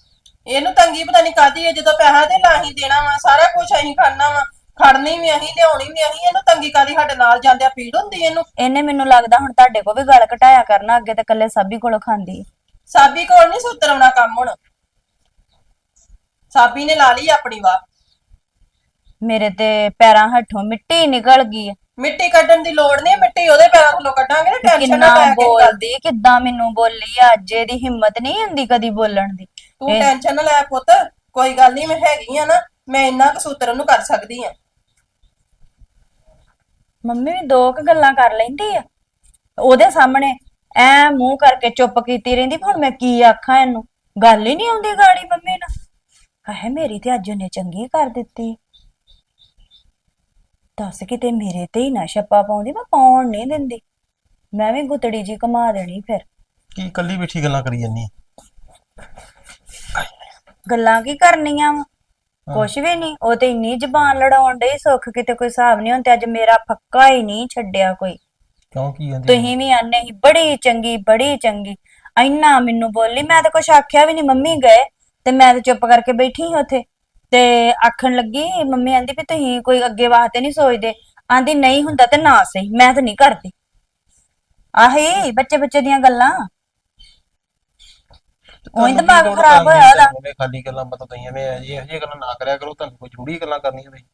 ਇਹਨੂੰ ਤੰਗੀ ਪਤਾ ਨਹੀਂ ਕਾਦੀ ਹੈ ਜਦੋਂ ਪੈਸਾ ਤੇ ਲਾਹੀ ਦੇਣਾ ਵਾ ਸਾਰਾ ਕੁਝ ਅਸੀਂ ਕਰਨਾ ਵਾ। ਖੜਨੀ ਵੀ ਅਸੀਂ ਲਿਆਉਣੀ ਵੀ ਅਸੀਂ ਇਹਨੂੰ ਤੰਗੀ ਕਾਦੀ ਸਾਡੇ ਨਾਲ ਜਾਂਦਿਆਂ ਪੀੜ ਹੁੰਦੀ ਇਹਨੂੰ? ਇਹਨੇ ਮੈਨੂੰ ਲੱਗਦਾ ਹੁਣ ਤੁਹਾਡੇ ਕੋ ਵੀ ਗਲ ਘਟਾਇਆ ਕਰਨਾ ਅੱਗੇ ਤੇ ਕੱਲੇ ਸਾਬੀ ਕੋਲੋਂ ਖਾਂਦੀ। ਸਾਬੀ ਕੋਲ ਨਹੀਂ ਸੁਤਰਵਣਾ ਕੰਮ ਹੁਣ। ਸਾਬੀ ਨੇ ਲਾ ਲਈ ਆਪਣੀ ਵਾਹ। ਮੇਰੇ ਤੇ ਪੈਰਾਂ ਹੱਥੋਂ ਮਿੱਟੀ ਨਿਕਲ ਗਈ ਹੈ। ਮਿੱਟੀ ਕੱਢਣ ਦੀ ਲੋੜ ਨਹੀਂ ਮਿੱਟੀ ਉਹਦੇ ਪੈਰਾਂ ਥੱਲੋਂ ਕੱਢਾਂਗੇ ਨਾ ਟੈਨਸ਼ਨ ਕਿੰਨਾ ਨਾ ਲੈ ਕੇ ਗੱਲ ਬੋਲਦੀ ਕਿੱਦਾਂ ਮੈਨੂੰ ਬੋਲੀ ਆ ਅੱਜ ਇਹਦੀ ਹਿੰਮਤ ਨਹੀਂ ਹੁੰਦੀ ਕਦੀ ਬੋਲਣ ਦੀ। ਤੂੰ ਟੈਨਸ਼ਨ ਨਾ ਲੈ ਪੁੱਤ ਕੋਈ ਗੱਲ ਨਹੀਂ ਮੈਂ ਹੈਗੀ ਆ ਨਾ ਮੈਂ ਇੰਨਾ ਕੁ ਸੂਤਰ ਨੂੰ ਕਰ ਸਕਦੀ ਆ। ਮੰਮੀ ਵੀ ਦੋ ਕੁ ਗੱਲਾਂ ਕਰ ਲੈਂਦੀ ਆ। ਉਹਦੇ ਸਾਹਮਣੇ ਐ ਮੂੰਹ ਕਰਕੇ ਚੁੱਪ ਕੀਤੀ ਰਹਿੰਦੀ ਵੀ ਹੁਣ ਮੈਂ ਕੀ ਆਖਾਂ ਇਹਨੂੰ। ਗੱਲ ਹੀ ਨਹੀਂ ਆਉਂਦੀ ਗਾੜੀ ਮੰਮੀ ਨਾਲ। ਹੈ ਮੇਰੀ ਤੇ ਅੱਜ ਉਹਨੇ ਚੰਗੀ ਕਰ ਦਿੱਤੀ। ਦੱਸ ਕਿਤੇ ਮੇਰੇ ਤੇ ਹੀ ਨਾ ਛੱਪਾ ਪਾਉਂਦੀ ਮੈਂ ਪਾਉਣ ਨਹੀਂ ਦਿੰਦੀ। ਮੈਂ ਵੀ ਗੁੱਤੜੀ ਜੀ ਕਮਾ ਦੇਣੀ ਫਿਰ। ਕੀ ਕੱਲੀ ਬੈਠੀ ਗੱਲਾਂ ਕਰੀ ਜਾਨੀ ਗੱਲਾਂ ਕੀ ਕਰਨੀਆਂ ਵਾ? ਕੁਛ ਵੀ ਨਹੀਂ ਉਹ ਤੇ ਇੰਨੀ ਜ਼ਬਾਨ ਲੜਾਉਣ ਡਈ ਸੁੱਖ ਕਿਤੇ ਕੋਈ ਹਿਸਾਬ ਨਹੀਂ ਹੁੰਦੇ ਅੱਜ ਮੇਰਾ ਫੱਕਾ ਹੀ ਨਹੀਂ ਛੱਡਿਆ ਕੋਈ। ਕਿਉਂ ਕੀ ਜਾਂਦੀ ਤੁਸੀਂ ਵੀ ਆਨੇ ਸੀ ਬੜੀ ਚੰਗੀ ਬੜੀ ਚੰਗੀ। ਇੰਨਾ ਮੈਨੂੰ ਬੋਲੀ ਮੈਂ ਤਾਂ ਕੁਛ ਆਖਿਆ ਵੀ ਨਹੀਂ ਮੰਮੀ ਗਏ ਤੇ ਮੈਂ ਤਾਂ ਚੁੱਪ ਕਰਕੇ ਬੈਠੀ ਸੀ ਉੱਥੇ। ਤੇ ਆਖਣ ਲੱਗੀ ਮੰਮੀ ਆਂਦੀ ਵੀ ਤੁਸੀਂ ਕੋਈ ਅੱਗੇ ਵਾਸਤੇ ਨਹੀਂ ਸੋਚਦੇ। ਆਂਦੀ ਨਹੀਂ ਹੁੰਦਾ ਤੇ ਨਾ ਸਹੀ ਮੈਂ ਤਾਂ ਨਹੀਂ ਕਰਦੀ। ਆਹੀ ਬੱਚੇ ਬੱਚੇ ਦੀਆਂ ਗੱਲਾਂ। ਉਹੀ ਦਿਮਾਗ ਖਰਾਬ ਹੋਇਆ ਉਹਦਾ। ਉਹਨੇ ਖਾਲੀ ਗੱਲਾਂ ਪਤਾ ਤਈਆਂ ਨੇ ਇਹ ਇਹੋ ਜਿਹੀਆਂ ਗੱਲਾਂ ਨਾ ਕਰਿਆ ਕਰੋ ਤੁਹਾਨੂੰ ਕੋਈ ਜ਼ਰੂਰੀ ਗੱਲਾਂ ਕਰਨੀਆਂ ਤੁਸੀਂ।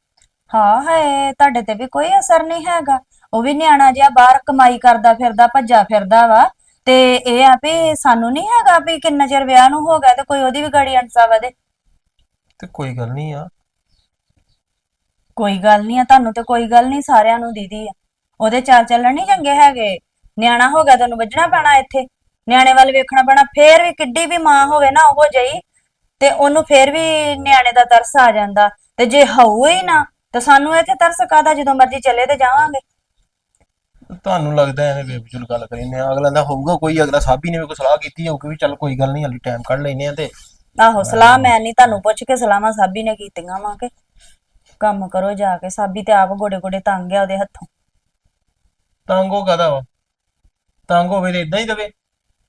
ਹਾਂ ਹੈ ਤੁਹਾਡੇ ਤੇ ਵੀ ਕੋਈ ਅਸਰ ਨਹੀਂ ਹੈਗਾ। ਉਹ ਵੀ ਨਿਆਣਾ ਜਿਹਾ ਬਾਹਰ ਕਮਾਈ ਕਰਦਾ ਫਿਰਦਾ ਭੱਜਾ ਫਿਰਦਾ ਵਾ। ਤੇ ਇਹ ਆ ਵੀ ਸਾਨੂੰ ਨਹੀਂ ਹੈਗਾ ਵੀ ਕਿੰਨਾ ਚਿਰ ਵਿਆਹ ਨੂੰ ਹੋ ਗਿਆ ਤੇ ਕੋਈ ਉਹਦੀ ਵੀ ਗਾੜੀ ਅਣਸਾ ਵਧੇ। ਤੇ ਕੋਈ ਗੱਲ ਨਹੀਂ ਆ। ਕੋਈ ਗੱਲ ਨਹੀਂ ਆ ਤੁਹਾਨੂੰ ਤੇ ਕੋਈ ਗੱਲ ਨਹੀਂ ਸਾਰਿਆਂ ਨੂੰ ਦੀਦੀ ਆ। ਉਹਦੇ ਚਾਲ ਚੱਲਣ ਨਹੀਂ ਚੰਗੇ ਹੈਗੇ। ਨਿਆਣਾ ਹੋ ਗਿਆ ਤੁਹਾਨੂੰ ਵੱਜਣਾ ਪੈਣਾ ਇੱਥੇ। ਨਿਆਣੇ ਵੱਲ ਵੇਖਣਾ ਪੈਣਾ ਫੇਰ ਵੀ ਕਿੱਡੀ ਵੀ ਮਾਂ ਹੋਵੇ ਨਾ ਉਹ ਜਈ ਤੇ ਉਹਨੂੰ ਫੇਰ ਵੀ ਨਿਆਣੇ ਦਾ ਤਰਸ ਆ ਜਾਂਦਾ। ਤੇ ਜੇ ਹੋਊ ਹੀ ਨਾ ਤੇ ਸਾਨੂੰ ਇੱਥੇ ਤਰਸ ਕਾਦਾ ਜਦੋਂ ਮਰਜ਼ੀ ਚੱਲੇ ਤੇ ਜਾਵਾਂਗੇ। ਤੁਹਾਨੂੰ ਲੱਗਦਾ ਐਵੇਂ ਬੇਫਜ਼ੂਲ ਗੱਲ ਕਰੀ ਨੇ ਅਗਲਾ ਦਾ ਹੋਊਗਾ ਕੋਈ ਅਗਲਾ ਸਾਬੀ ਨੇ ਵੀ ਕੋਈ ਸਲਾਹ ਕੀਤੀ ਹੋਊਗੀ ਵੀ ਚੱਲ ਕੋਈ ਗੱਲ ਨਹੀਂ ਹਾਲੀ ਟਾਈਮ ਕੱਢ ਲੈਨੇ ਆ ਤੇ ਆਹੋ ਸਲਾਹ ਮੈਂ ਨਹੀਂ ਤੁਹਾਨੂੰ ਪੁੱਛ ਕੇ ਸਲਾਹਾਂ ਸਾਬੀ ਨੇ ਕੀਤੀਆਂ ਵਾਂ ਕਿ ਕੰਮ ਕਰੋ ਜਾ ਕੇ ਸਾਬੀ ਤੇ ਆਪ ਗੋਡੇ ਗੋਡੇ ਤੰਗ ਆ ਉਹਦੇ ਹੱਥੋਂ। ਤਾਂਗੋ ਕਹਦਾ ਵਾ? ਤੰਗ ਤੇ ਇਦਾਂ ਹੀ ਦਵੇ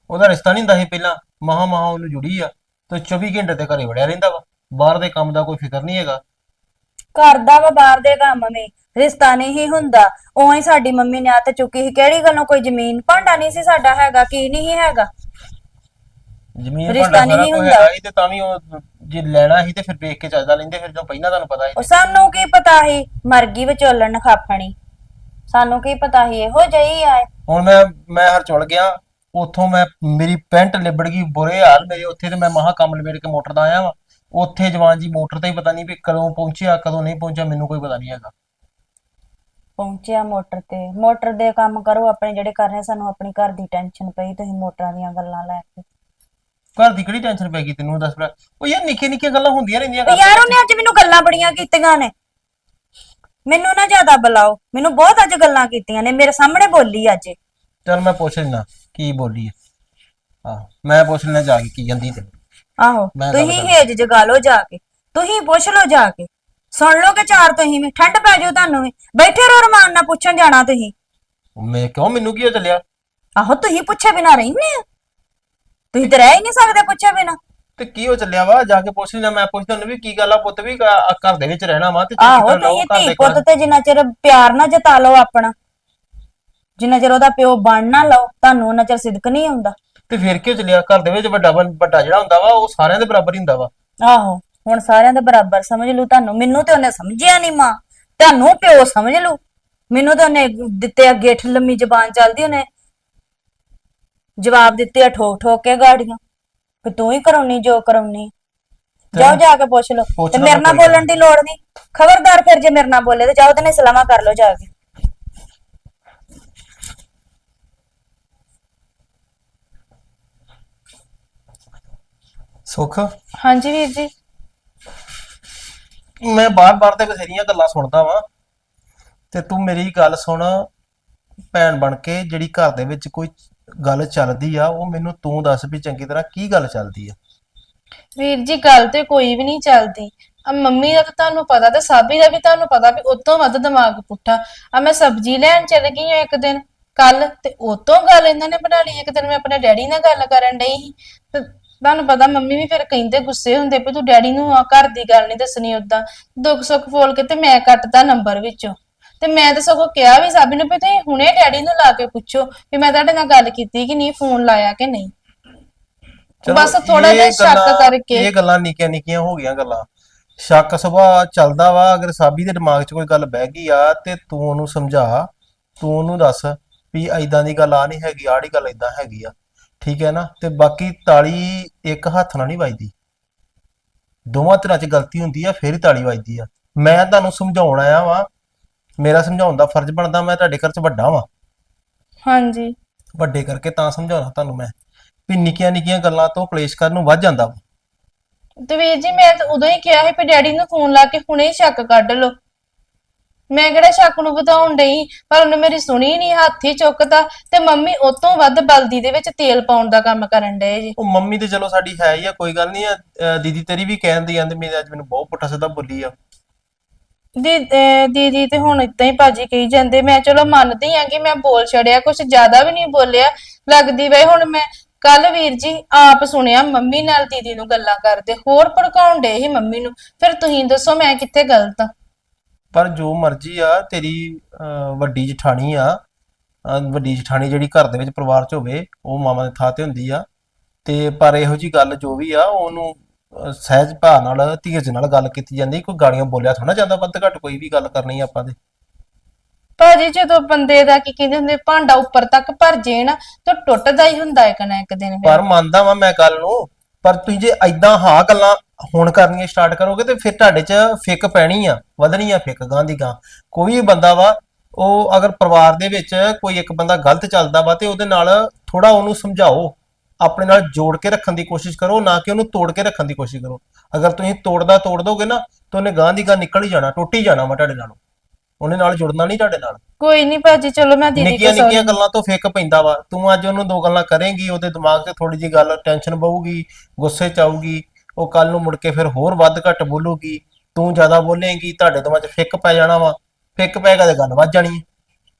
ਉਹਦਾ ਰਿਸ਼ਤਾ ਨਹੀਂ ਹੁੰਦਾ ਸੀ ਪਹਿਲਾਂ ਮਹਾ ਮਹਾ ਉਹਨੂੰ ਜੁੜੀ ਆ ਤੇ 24 ਘੰਟੇ ਤੇ ਘਰੇ ਵੜਿਆ ਰਹਿੰਦਾ ਵਾ। ਬਾਹਰ ਦੇ ਕੰਮ ਦਾ ਕੋਈ ਫਿਕਰ ਨਹੀਂ ਹੈਗਾ। ਕਰਦਾ ਵਾ ਬਾਹਰ ਦੇ ਕੰਮ ਵੀ। ਰਿਸ਼ਤਾ ਨਹੀਂ ਹੀ ਹੁੰਦਾ। ਉਵੇਂ ਸਾਡੀ ਮੰਮੀ ਨੇ ਹੱਥ ਚੁੱਕੀ ਸੀ। ਕਿਹੜੀ ਗੱਲੋਂ ਕੋਈ ਜ਼ਮੀਨ ਭਾਂਡਾ ਨਹੀਂ ਸੀ ਸਾਡਾ ਹੈਗਾ ਕੀ ਨਹੀਂ ਸੀ ਹੈਗਾ। ਜ਼ਮੀਨ ਰਿਸ਼ਤਾ ਭਾਂਡਾ ਨਹੀਂ ਹੁੰਦਾ। ਹੈਗਾ ਸੀ ਤੇ ਤਾਂ ਵੀ ਉਹ ਜੇ ਲੈਣਾ ਸੀ ਤੇ ਫਿਰ ਵੇਖ ਕੇ ਚੱਲਦਾ ਲੈਂਦੇ ਫਿਰ ਜਦੋਂ ਪਹਿਲਾਂ ਤੁਹਾਨੂੰ ਪਤਾ ਉਹ ਸੀ ਸਾਨੂੰ ਕੀ ਪਤਾ ਸੀ? ਮਰ ਗਈ ਵਿਚੋਲਣ ਖਾਪਣੀ। ਸਾਨੂੰ ਕੀ ਪਤਾ ਸੀ? ਇਹੋ ਜਿਹੀ ਆ। ਹੁਣ ਮੈਂ ਮੈਂ ਹਰ ਚੁਲ ਗਿਆ ਉੱਥੋਂ ਮੈਂ ਮੇਰੀ ਪੈਂਟ ਲਿਬੜ ਗਈ ਬੁਰੇ ਹਾਲ ਮੇਰੇ ਉੱਥੇ ਤੇ ਮੈਂ ਮਹਾ ਕੰਮ ਲਵੇੜ ਕੇ ਮੋਟਰ ਦਾ ਆਇਆ ਵਾਂ। ਉੱਥੇ ਜਵਾਨ ਜੀ ਮੋਟਰ ਤੇ ਹੀ ਪਤਾ ਨਹੀਂ ਵੀ ਕਦੋਂ ਪਹੁੰਚਿਆ ਕਦੋਂ ਨਹੀਂ ਪਹੁੰਚਿਆ ਮੈਨੂੰ ਕੋਈ ਪਤਾ ਨਹੀਂ ਹੈਗਾ। ਪਹੁੰਚਿਆ ਮੋਟਰ ਤੇ। ਮੋਟਰ ਦੇ ਕੰਮ ਕਰੋ ਆਪਣੇ ਜਿਹੜੇ ਕਰਨੇ ਸਾਨੂੰ ਆਪਣੀ ਘਰ ਦੀ ਟੈਨਸ਼ਨ ਪਈ ਤੁਸੀਂ ਮੋਟਰਾਂ ਦੀਆਂ ਗੱਲਾਂ ਲੈ ਕੇ। ਘਰ ਦੀ ਕਿਹੜੀ ਟੈਨਸ਼ਨ ਪੈ ਗਈ ਤੈਨੂੰ ਦੱਸ ਭਰਾ? ਉਹ ਯਾਰ ਨਿੱਕੀਆਂ ਨਿੱਕੀਆਂ ਗੱਲਾਂ ਹੁੰਦੀਆਂ ਰਹਿੰਦੀਆਂ ਘਰ ਯਾਰ ਉਹਨੇ ਅੱਜ ਮੈਨੂੰ ਗੱਲਾਂ ਬੜੀਆਂ ਕੀਤੀਆਂ ਨੇ। ਮੈਨੂੰ ਨਾ ਜ਼ਿਆਦਾ ਬੁਲਾਓ। ਮੈਨੂੰ ਬਹੁਤ ਅੱਜ ਗੱਲਾਂ ਕੀਤੀਆਂ ਨੇ। ਮੇਰੇ ਸਾਹਮਣੇ ਬੋਲੀ ਅੱਜ। ਚੱਲ ਮੈਂ ਪੁੱਛ ਲੈਣਾ ਕੀ ਬੋਲੀ ਹੈ ਆਹ ਮੈਂ ਪੁੱਛ ਲੈਣਾ ਜਾ ਕੇ ਕੀ ਜਾਂਦੀ ਤੇ ਆਹੋ ਮੈਂ ਗੱਲ ਤੁਸੀਂ। ਹੇਜ ਜਗਾ ਲਓ ਜਾ ਕੇ। ਤੁਸੀਂ ਪੁੱਛ ਲਓ ਜਾ ਕੇ। ਸੁਣ ਲਓ ਕਿ ਚਾਰ ਤੁਸੀਂ ਵੀ। ਠੰਡ ਪੈ ਜਾਊ ਤੁਹਾਨੂੰ ਵੀ। ਬੈਠੇ ਰਹੋ ਰਮਾਨ ਨਾਲ ਪੁੱਛਣ ਜਾਣਾ ਤੁਸੀਂ। ਮੈਂ ਕਿਉਂ? ਮੈਨੂੰ ਕੀ ਹੋ ਚੱਲਿਆ? ਆਹੋ ਤੁਸੀਂ ਪੁੱਛੇ ਬਿਨਾ ਰਹਿੰਦੇ ਆ। ਤੁਸੀਂ ਤੇ ਰਹਿ ਹੀ ਨਹੀਂ ਸਕਦੇ ਪੁੱਛੇ ਬਿਨਾ। ਤੇ ਕੀ ਹੋ ਚੱਲਿਆ ਵਾ? ਜਾ ਕੇ ਪੁੱਛ ਲੈਣਾ ਮੈਂ ਪੁੱਛਦਾ ਉਹਨੂੰ ਵੀ ਕੀ ਗੱਲ ਆ ਪੁੱਤ ਵੀ ਘ- ਘਰ ਦੇ ਵਿੱਚ ਰਹਿਣਾ ਵਾ ਤੇ ਚੰਗੀ ਆਹੋ ਤਰ੍ਹਾਂ ਰਹੋ ਤੁਸੀਂ ਘਰ ਧੀ ਪੁੱਤ। ਤੇ ਜਿੰਨਾ ਚਿਰ ਪਿਆਰ ਨਾ ਜਤਾ ਲਓ ਆਪਣਾ। ਜਿੰਨਾ ਚਿਰ ਉਹਦਾ ਪਿਓ ਬਣ ਨਾ ਲਓ ਤੁਹਾਨੂੰ ਉਹਨਾਂ ਚਿਰ ਸਿਦਕ ਨਹੀਂ ਆਉਂਦਾ ਤੇ ਫਿਰ ਕੀ ਹੋ ਚੱਲਿਆ? ਘਰ ਦੇ ਵਿੱਚ ਵੱਡਾ ਬੰ- ਵੱਡਾ ਜਿਹੜਾ ਹੁੰਦਾ ਵਾ ਉਹ ਸਾਰਿਆਂ ਦੇ ਬਰਾਬਰ ਹੀ ਹੁੰਦਾ ਵਾ। ਆਹੋ ਹੁਣ ਸਾਰਿਆਂ ਦੇ ਬਰਾਬਰ ਸਮਝ ਲੂ ਤੁਹਾਨੂੰ। ਮੈਨੂੰ ਤੇ ਉਹਨੇ ਸਮਝਿਆ ਨਹੀਂ ਮਾਂ। ਤੁਹਾਨੂੰ ਪਿਓ ਸਮਝ ਲੂ ਮੈਨੂੰ ਤੇ ਉਹਨੇ ਦਿੱਤੇ ਗਿੱਠ ਲੰਮੀ ਜ਼ਬਾਨ ਚੱਲਦੀ ਉਹਨੇ। ਜਵਾਬ ਦਿੱਤੇ ਆ ਠੋਕ ਠੋਕ ਕੇ ਗਾੜੀਆਂ। ਕਿ ਤੂੰ ਹੀ ਕਰਾਉਣੀ ਜੋ ਕਰਾਉਣੀ। ਜਾਓ ਜਾ ਕੇ ਪੁੱਛ ਲਓ। ਤੇ ਮੇਰੇ ਨਾਲ ਬੋਲਣ ਦੀ ਲੋੜ ਨਹੀਂ। ਖਬਰਦਾਰ ਫਿਰ ਜੇ ਮੇਰੇ ਨਾਲ ਬੋਲੇ ਤੇ ਜਾਓ ਤੇ ਨੇ ਸਲਾਮਾ ਕਰ ਲਓ ਜਾ ਕੇ। ਸੁੱਖ? ਹਾਂਜੀ ਵੀਰ ਜੀ। ਮੈਂ ਬਾਰ-ਬਾਰ ਤੇ ਬਥੇਰੀਆਂ ਗੱਲਾਂ ਸੁਣਦਾ ਵਾਂ। ਤੇ ਤੂੰ ਮੇਰੀ ਗੱਲ ਸੁਣ ਭੈਣ ਬਣ ਕੇ ਜਿਹੜੀ ਘਰ ਦੇ ਵਿੱਚ ਕੋਈ ਗੱਲ ਚੱਲਦੀ ਆ, ਉਹ ਮੈਨੂੰ ਤੂੰ ਦੱਸ ਵੀ ਚੰਗੀ ਤਰ੍ਹਾਂ ਕੀ ਗੱਲ ਚੱਲਦੀ ਆ। ਵੀਰ ਜੀ, ਗੱਲ ਤੇ ਕੋਈ ਵੀ ਨਹੀਂ ਚੱਲਦੀ। ਆ ਮੰਮੀ ਦਾ ਤਾਂ ਤੁਹਾਨੂੰ ਪਤਾ ਤੇ ਸਾਬੀ ਦਾ ਵੀ ਤੁਹਾਨੂੰ ਪਤਾ ਵੀ ਉਤੋਂ ਵੱਧ ਦਿਮਾਗ ਪੁੱਠਾ। ਆ ਮੈਂ ਸਬਜ਼ੀ ਲੈਣ ਚਲ ਗਈ ਹਾਂ ਇੱਕ ਦਿਨ ਕੱਲ ਤੇ ਉਤੋਂ ਗੱਲ ਇਹਨਾਂ ਨੇ ਬਣਾ ਲਈ। ਇੱਕ ਦਿਨ ਮੈਂ ਆਪਣੇ ਡੈਡੀ ਨਾਲ ਗੱਲ ਕਰਨ ਡਈ ਸੀ। ਤੇ ਤੁਹਾਨੂੰ ਪਤਾ ਮੰਮੀ ਵੀ ਫਿਰ ਕਹਿੰਦੇ ਗੁੱਸੇ ਹੁੰਦੇ ਵੀ ਤੂੰ ਡੈਡੀ ਨੂੰ ਆ ਘਰ ਦੀ ਗੱਲ ਨਹੀਂ ਦੱਸਣੀ ਉਦਾਂ ਦੁੱਖ ਸੁੱਖ ਫੋਲ ਕੇ ਤੇ ਮੈਂ ਕੱਟਦਾ ਨੰਬਰ ਵਿੱਚੋਂ। ਤੇ ਮੈਂ ਤਾਂ ਸਗੋਂ ਕਿਹਾ ਵੀ ਸਾਬੀ ਨੂੰ ਵੀ ਤੁਸੀਂ ਹੁਣੇ ਡੈਡੀ ਨੂੰ ਲਾ ਕੇ ਪੁੱਛੋ ਵੀ ਮੈਂ ਤੁਹਾਡੇ ਨਾਲ ਗੱਲ ਕੀਤੀ ਕਿ ਨਹੀਂ ਫੋਨ ਲਾਇਆ ਕਿ ਨਹੀਂ। ਚਲੋ ਬਸ ਥੋੜਾ ਇਹ ਜਿਹਾ ਸ਼ੱਕ ਗੱਲਾਂ- ਕਰਕੇ। ਇਹ ਗੱਲਾਂ ਨਿੱਕੀਆਂ ਨਿੱਕੀਆਂ ਹੋ ਗਈਆਂ ਗੱਲਾਂ। ਸ਼ੱਕ ਸੁਭਾਅ ਚੱਲਦਾ ਵਾ ਅਗਰ ਸਾਬੀ ਦੇ ਦਿਮਾਗ 'ਚ ਕੋਈ ਗੱਲ ਬਹਿ ਗਈ ਆ ਤੇ ਤੂੰ ਉਹਨੂੰ ਸਮਝਾ ਤੂੰ ਉਹਨੂੰ ਦੱਸ ਵੀ ਐਦਾਂ ਦੀ ਗੱਲ ਆ ਨਹੀਂ ਹੈਗੀ ਆੜੀ ਗੱਲ ਐਦਾਂ ਹੈਗੀ ਆ। ਠੀਕ ਹੈ ਨਾ? ਤੇ ਬਾਕੀ ਤਾਲੀ ਇੱਕ ਹੱਥ ਨਾਲ ਨਹੀਂ ਵੱਜਦੀ। ਦੋਵਾਂ ਤਰ੍ਹਾਂ 'ਚ ਗਲਤੀ ਹੁੰਦੀ ਆ ਫੇਰ ਹੀ ਤਾਲੀ ਵੱਜਦੀ ਆ। ਮੈਂ ਤੁਹਾਨੂੰ ਸਮਝਾਉਣ ਆਇਆ ਵਾਂ ਮੇਰਾ ਸਮਝਾਉਣ ਦਾ ਫਰਜ਼ ਬਣਦਾ ਮੈਂ ਤੁਹਾਡੇ ਘਰ 'ਚ ਵੱਡਾ ਵਾਂ। ਹਾਂਜੀ। ਵੱਡੇ ਕਰਕੇ ਤਾਂ ਸਮਝਾਉਣਾ ਤੁਹਾਨੂੰ ਮੈਂ। ਵੀ ਨਿੱਕੀਆਂ ਨਿੱਕੀਆਂ ਗੱਲਾਂ ਤੋਂ ਕਲੇਸ਼ ਕਰਨ ਨੂੰ ਵੱਧ ਜਾਂਦਾ ਵਾ। ਤੇ ਵੀਰ ਜੀ ਮੈਂ ਤਾਂ ਉਦੋਂ ਹੀ ਕਿਹਾ ਸੀ ਵੀ ਡੈਡੀ ਨੂੰ ਫੋਨ ਲਾ ਕੇ ਹੁਣੇ ਹੀ ਸ਼ੱਕ ਕੱਢ ਲਓ। ਮੈਂ ਕਿਹੜਾ ਸ਼ੱਕ ਨੂੰ ਵਧਾਉਣ ਡਈ? ਪਰ ਉਹਨੇ ਮੇਰੀ ਸੁਣੀ ਨਹੀਂ ਹੱਥ ਹੀ ਚੁੱਕਦਾ ਤੇ ਮੰਮੀ ਉਹ ਤੋਂ ਵੱਧ ਬਲਦੀ ਦੇ ਵਿੱਚ ਤੇਲ ਪਾਉਣ ਦਾ ਕੰਮ ਕਰਨ ਡਏ ਜੀ। ਉਹ ਮੰਮੀ ਤੇ ਚਲੋ ਸਾਡੀ ਹੈ ਹੀ ਆ ਕੋਈ ਗੱਲ ਨਹੀਂ ਆ। ਦੀਦੀ ਤੇਰੀ ਵੀ ਕਹਿੰਦੀ ਆਂਦੇ ਮੇਰੇ ਅੱਜ ਮੈਨੂੰ ਬਹੁਤ ਪੁੱਠਾ ਸਿੱਧਾ ਬੋਲੀ ਆ। ਦੀ ਅਹ ਦੀਦੀ ਤੇ ਹੁਣ ਇਦਾਂ ਹੀ ਭਾਜੀ ਕਹੀ ਜਾਂਦੇ ਮੈਂ ਚਲੋ ਮੰਨਦੀ ਆ ਕਿ ਮੈਂ ਬੋਲ ਛੜਿਆ ਕੁਝ ਜ਼ਿਆਦਾ ਵੀ ਨਹੀਂ ਬੋਲਿਆ ਲੱਗਦੀ ਵੇ ਹੁਣ ਮੈਂ ਕੱਲ ਵੀਰ ਜੀ ਆਪ ਸੁਣਿਆ ਮੰਮੀ ਨਾਲ ਦੀਦੀ ਨੂੰ ਗੱਲਾਂ ਕਰਦੇ ਹੋਰ ਭੜਕਾਉਣ ਡੇ ਸੀ ਮੰਮੀ ਨੂੰ ਫਿਰ ਤੁਸੀਂ ਦੱਸੋ ਮੈਂ ਕਿੱਥੇ ਗਲਤ ਆ ਪਰ ਜੋ ਮਰਜ਼ੀ ਆ ਤੇਰੀ ਅਹ, ਵੱਡੀ ਜਠਾਣੀ ਆ ਅਹ, ਵੱਡੀ ਜਠਾਣੀ ਜਿਹੜੀ ਘਰ ਦੇ ਵਿੱਚ ਪਰਿਵਾਰ 'ਚ ਹੋਵੇ ਉਹ ਮਾਮਾ ਦੇ ਥਾਂ ਤੇ ਹੁੰਦੀ ਆ ਤੇ ਪਰ ਇਹੋ ਜੀ ਗੱਲ ਜੋ ਵੀ ਆ ਉਹਨੂੰ ਅਹ, ਸਹਿਜ ਭਾਅ ਨਾਲ ਧੀਰਜ ਨਾਲ ਗੱਲ ਕੀਤੀ ਜਾਂਦੀ ਕੋਈ ਗਾਲੀਆਂ ਬੋਲਿਆ ਥੋੜਾ ਜਾਂਦਾ ਵੱਧ ਘੱਟ ਕੋਈ ਵੀ ਗੱਲ ਕਰਨੀ ਆਪਾਂ ਤੇ ਭਾਜੀ ਜਦੋਂ ਬੰਦੇ ਦਾ ਕੀ ਕਹਿੰਦੇ ਹੁੰਦੇ ਭਾਂਡਾ ਉੱਪਰ ਤੱਕ ਭਰ ਜੇ ਨਾ ਤਾਂ ਟੁੱਟਦਾ ਹੀ ਹੁੰਦਾ ਇੱਕ ਨਾ ਇੱਕ ਦਿਨ ਫਿਰ। ਪਰ ਮੰਨਦਾ ਵਾਂ ਮੈਂ ਗੱਲ ਨੂੰ ਪਰ ਤੁਸੀਂ ਜੇ ਐਦਾਂ ਹਾਂ ਗੱਲਾਂ ਹੁਣ ਕਰਨੀਆਂ ਸਟਾਰਟ ਕਰੋਗੇ ਤੇ ਫਿਰ ਤੁਹਾਡੇ 'ਚ ਫਿੱਕ ਪੈਣੀ ਆ ਵਧਣੀ ਆ ਫਿੱਕ ਗਾਂ ਦੀ ਗਾਂ ਕੋਈ ਵੀ ਬੰਦਾ ਵਾ ਉਹ ਅਗਰ ਪਰਿਵਾਰ ਦੇ ਵਿੱਚ ਕੋਈ ਇੱਕ ਬੰਦਾ ਗਲਤ ਚੱਲਦਾ ਵਾ ਤੇ ਉਹਦੇ ਨਾਲ ਥੋੜਾ ਉਹਨੂੰ ਸਮਝਾਓ। ਆਪਣੇ ਨਾਲ ਜੋੜ ਕੇ ਰੱਖਣ ਦੀ ਕੋਸ਼ਿਸ਼ ਕਰੋ ਨਾ ਕਿ ਉਹਨੂੰ ਤੋੜ ਕੇ ਰੱਖਣ ਦੀ ਕੋਸ਼ਿਸ਼ ਕਰੋ। ਅਗਰ ਤੁਸੀਂ ਤੋੜਦਾ ਤੋੜ ਦੋਗੇ ਨਾ ਤਾਂ ਉਹਨੇ ਗਾਂ ਦੀ ਗਾਂ ਨਿਕਲ ਹੀ ਜਾਣਾ ਟੁੱਟ ਹੀ ਜਾਣਾ ਵਾ ਤੁਹਾਡੇ ਨਾਲੋਂ। ਉਹਨੇ ਨਾਲ ਜੁੜਨਾ ਨਹੀਂ ਤੁਹਾਡੇ ਨਾਲ। ਕੋਈ ਨਹੀਂ ਭਾਜੀ ਚਲੋ ਮੈਂ ਦੀਦੀ ਨਿੱਕੀਆਂ ਕੋ ਨਿੱਕੀਆਂ ਗੱਲਾਂ ਤੋਂ ਫਿੱਕ ਪੈਂਦਾ ਵਾ। ਤੂੰ ਅੱਜ ਉਹਨੂੰ ਦੋ ਗੱਲਾਂ ਕਰੇਂਗੀ ਉਹਦੇ ਦਿਮਾਗ 'ਤੇ ਥੋੜੀ ਜੀ ਗੱਲ ਟੈਨਸ਼ਨ ਪਊਗੀ ਗੁੱਸੇ 'ਚ ਆਊਗੀ ਉਹ ਕੱਲ ਨੂੰ ਮੁੜ ਕੇ ਫਿਰ ਹੋਰ ਵੱਧ ਘੱਟ ਬੋਲੂਗੀ। ਤੂੰ ਜ਼ਿਆਦਾ ਬੋਲੇਂਗੀ ਤੁਹਾਡੇ ਦੋਵਾਂ 'ਚ ਫਿੱਕ ਪੈ ਜਾਣਾ ਵਾ। ਫਿੱਕ ਪੈਗਾ ਤੇ ਗੱਲ ਵੱਧ ਜਾਣੀ ਹੈ।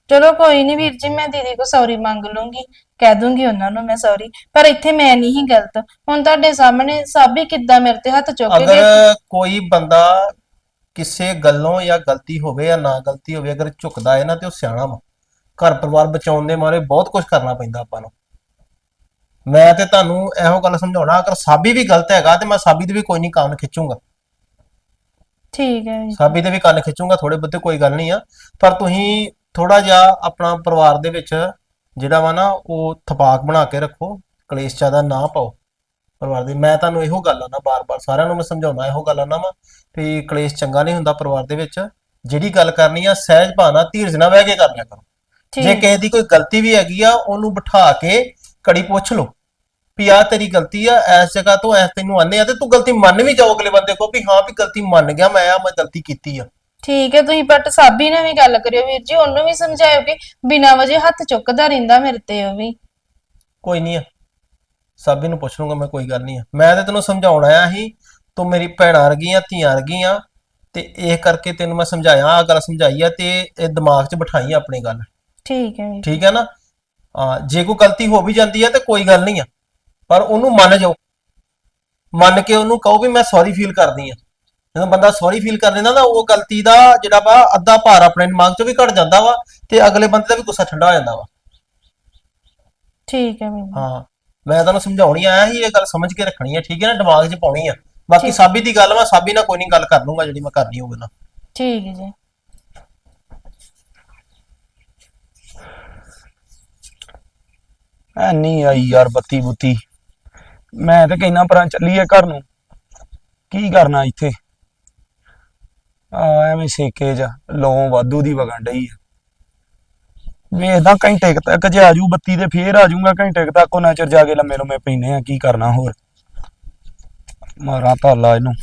ਚਲੋ ਕੋਈ ਨਹੀਂ ਵੀਰ ਜੀ ਮੈਂ ਦੀਦੀ ਕੋ ਸੌਰੀ ਮੰਗ ਲੂੰਗੀ। ਕਹਿ ਦੂੰਗੀ ਉਹਨਾਂ ਨੂੰ ਮੈਂ ਸੌਰੀ ਪਰ ਇੱਥੇ ਮੈਂ ਨਹੀਂ ਹੀ ਗਲਤ। ਹੁਣ ਤੁਹਾਡੇ ਸਾਹਮਣੇ ਸਭ ਹੀ ਕਿੱਦਾਂ ਮੇਰੇ ਤੇ ਹੱਥ ਚੁੱਕ ਕੇ ਅਗਰ ਕੋਈ ਬੰਦਾ ਕਿਸੇ ਗੱਲੋਂ ਜਾਂ ਗਲਤੀ ਹੋਵੇ ਜਾਂ ਨਾ ਗਲਤੀ ਹੋਵੇ ਅਗਰ ਝੁਕਦਾ ਹੈ ਨਾ ਤੇ ਉਹ ਸਿਆਣਾ ਵਾ। ਘਰ ਪਰਿਵਾਰ ਬਚਾਉਣ ਦੇ ਮਾਰੇ ਬਹੁਤ ਕੁਝ ਕਰਨਾ ਪੈਂਦਾ ਆਪਾਂ ਨੂੰ। ਮੈਂ ਤੇ ਤੁਹਾਨੂੰ ਇਹੋ ਗੱਲ ਸਮਝਾਉਣਾ ਅਗਰ ਸਾਬੀ ਵੀ ਗਲਤ ਹੈਗਾ ਤੇ ਮੈਂ ਸਾਬੀ ਦੇ ਵੀ ਕੋਈ ਨਹੀਂ ਕੰਨ ਖਿੱਚੂੰਗਾ। ਠੀਕ ਹੈ ਜੀ। ਸਾਬੀ ਦੇ ਵੀ ਕੰਨ ਖਿੱਚੂੰਗਾ ਥੋੜੇ ਬਹੁਤੇ ਕੋਈ ਗੱਲ ਨਹੀਂ ਆ। ਪਰ ਤੁਸੀਂ ਥੋੜਾ ਜਿਹਾ ਆਪਣਾ ਪਰਿਵਾਰ ਦੇ ਵਿੱਚ ਜਿਹੜਾ ਵਾ ਨਾ ਉਹ ਥਪਾਕ ਬਣਾ ਕੇ ਰੱਖੋ ਕਲੇਸ਼ ਜ਼ਿਆਦਾ ਨਾ ਪਾਓ। ਪਰਿਵਾਰ ਦੇ ਮੈਂ ਤੁਹਾਨੂੰ ਇਹੋ ਗੱਲ ਆ ਨਾ ਬਾਰ-ਬਾਰ ਸਾਰਿਆਂ ਨੂੰ ਮੈਂ ਸਮਝਾਉਣਾ ਇਹੋ ਗੱਲ ਆ ਨਾ ਵਾ ਵੀ ਕਲੇਸ਼ ਚੰਗਾ ਨਹੀਂ ਹੁੰਦਾ ਪਰਿਵਾਰ ਦੇ ਵਿੱਚ। ਜਿਹੜੀ ਗੱਲ ਕਰਨੀ ਆ ਸਹਿਜ ਭਾਵਨਾ ਧੀਰਜ ਨਾਲ ਬਹਿ ਕੇ ਕਰ ਲਿਆ ਕਰੋ। ਜੇ ਕਿਸੇ ਦੀ ਕੋਈ ਗਲਤੀ ਵੀ ਹੈਗੀ ਆ ਉਹਨੂੰ ਬਿਠਾ ਕੇ ਕੜੀ ਪੁੱਛ ਲਓ ਵੀ ਆ ਤੇਰੀ ਗਲਤੀ ਆ ਐਸ ਜਗ੍ਹਾ ਤੋਂ ਐਸ ਤੈਨੂੰ ਆਨੇ ਆ ਤੇ ਤੂੰ ਗਲਤੀ ਮੰਨ ਵੀ ਜਾਓ ਅਗਲੇ ਬੰਦੇ ਕੋ ਵੀ ਹਾਂ ਵੀ ਗਲਤੀ ਮੰਨ ਗਿਆ ਮੈਂ ਆ ਮੈਂ ਗਲਤੀ ਕੀਤੀ ਆ। ਠੀਕ ਹੈ ਤੁਸੀਂ ਬਟ ਸਾਬੀ ਨਾਲ ਵੀ ਗੱਲ ਕਰਿਓ ਵੀਰ ਜੀ ਉਹਨੂੰ ਵੀ ਸਮਝਾਇਓ ਕਿ ਬਿਨਾਂ ਵਜ੍ਹਾ ਹੱਥ ਚੁੱਕਦਾ ਰਹਿੰਦਾ ਮੇਰੇ ਤੇ ਉਹ ਵੀ। ਕੋਈ ਨਹੀਂ ਆ। ਸਾਬੀ ਨੂੰ ਪੁੱਛ ਲੂੰਗਾ ਮੈਂ ਕੋਈ ਗੱਲ ਨਹੀਂ ਆ। ਮੈਂ ਤੇ ਤੈਨੂੰ ਸਮਝਾਉਣ ਆਇਆ ਸੀ ਤੂੰ ਮੇਰੀ ਭੈਣਾਂ ਵਰਗੀਆਂ ਧੀਆਂ ਵਰਗੀਆਂ ਤੇ ਇਹ ਕਰਕੇ ਤੈਨੂੰ ਮੈਂ ਸਮਝਾਇਆ ਆ ਗੱਲ ਸਮਝਾਈ ਆ ਤੇ ਇਹ ਦਿਮਾਗ 'ਚ ਬਿਠਾਈ ਆ ਆਪਣੀ ਗੱਲ। ਠੀਕ ਹੈ ਵੀਰ ਠੀਕ ਹੈ ਨਾ? ਹਾਂ ਜੇ ਕੋਈ ਗਲਤੀ ਹੋ ਵੀ ਜਾਂਦੀ ਹੈ ਤੇ ਕੋਈ ਗੱਲ ਨਹੀਂ ਆ। ਪਰ ਉਹਨੂੰ ਮੰਨ ਜਾਓ। ਮੰਨ ਕੇ ਉਹਨੂੰ ਕਹੋ ਵੀ ਮੈਂ ਸੌਰੀ ਫੀਲ ਕਰਦੀ ਆ। ਜਦੋਂ ਬੰਦਾ ਸੌਰੀ ਫੀਲ ਕਰ ਲੈਂਦਾ ਨਾ ਉਹ ਗਲਤੀ ਦਾ ਜਿਹੜਾ ਵਾ ਅੱਧਾ ਭਾਰ ਆਪਣੇ ਦਿਮਾਗ 'ਚੋਂ ਵੀ ਘਟ ਜਾਂਦਾ ਵਾ ਤੇ ਅਗਲੇ ਬੰਦੇ ਦਾ ਵੀ ਗੁੱਸਾ ਠੰਡਾ ਹੋ ਜਾਂਦਾ ਵਾ। ਠੀਕ ਹੈ ਜੀ। ਹਾਂ ਮੈਂ ਤੁਹਾਨੂੰ ਸਮਝਾਉਣੀ ਆਇਆ ਸੀ ਇਹ ਗੱਲ ਸਮਝ ਕੇ ਰੱਖਣੀ ਹੈ ਠੀਕ ਹੈ ਨਾ ਦਿਮਾਗ 'ਚ ਪਾਉਣੀ ਆ। ਬਾਕੀ ਸਾਬੀ ਦੀ ਗੱਲ ਮੈਂ ਸਾਬੀ ਨਾਲ ਕੋਈ ਨਹੀਂ ਗੱਲ ਕਰ ਲੂੰਗਾ ਜਿਹੜੀ ਮੈਂ ਕਰਨੀ ਹੋਵੇ ਨਾ। ਠੀਕ ਹੈ ਜੀ। ਐ ਨਹੀਂ ਆਈ ਯਾਰ ਬੱਤੀ ਬੁੱਤੀ ਮੈਂ ਤਾਂ ਕਹਿਣਾ ਪਰਾਂ ਚੱਲੀਏ ਘਰ ਨੂੰ। ਕੀ ਕਰਨਾ ਇੱਥੇ? ਆ ਐਵੇਂ ਸੇਕੇ ਜਾ, ਲੋਂ ਵਾਧੂ ਦੀ ਵਗਣ ਡਈ ਆ। ਵੇਖਦਾ ਘੰਟੇ ਕੁ ਤੱਕ ਜੇ ਆਜੂ, ਬੱਤੀ ਤੇ ਫੇਰ ਆਜੂਗਾ, ਘੰਟੇ ਕੁ ਤੱਕ ਉਹਨਾਂ ਚਿਰ ਜਾ ਕੇ ਲੰਮੇ ਲੰਮੇ ਪੈਨੇ ਆ, ਕੀ ਕਰਨਾ ਹੋਰ। ਮਾਰਾਂ ਤਾਲਾ ਇਹਨੂੰ।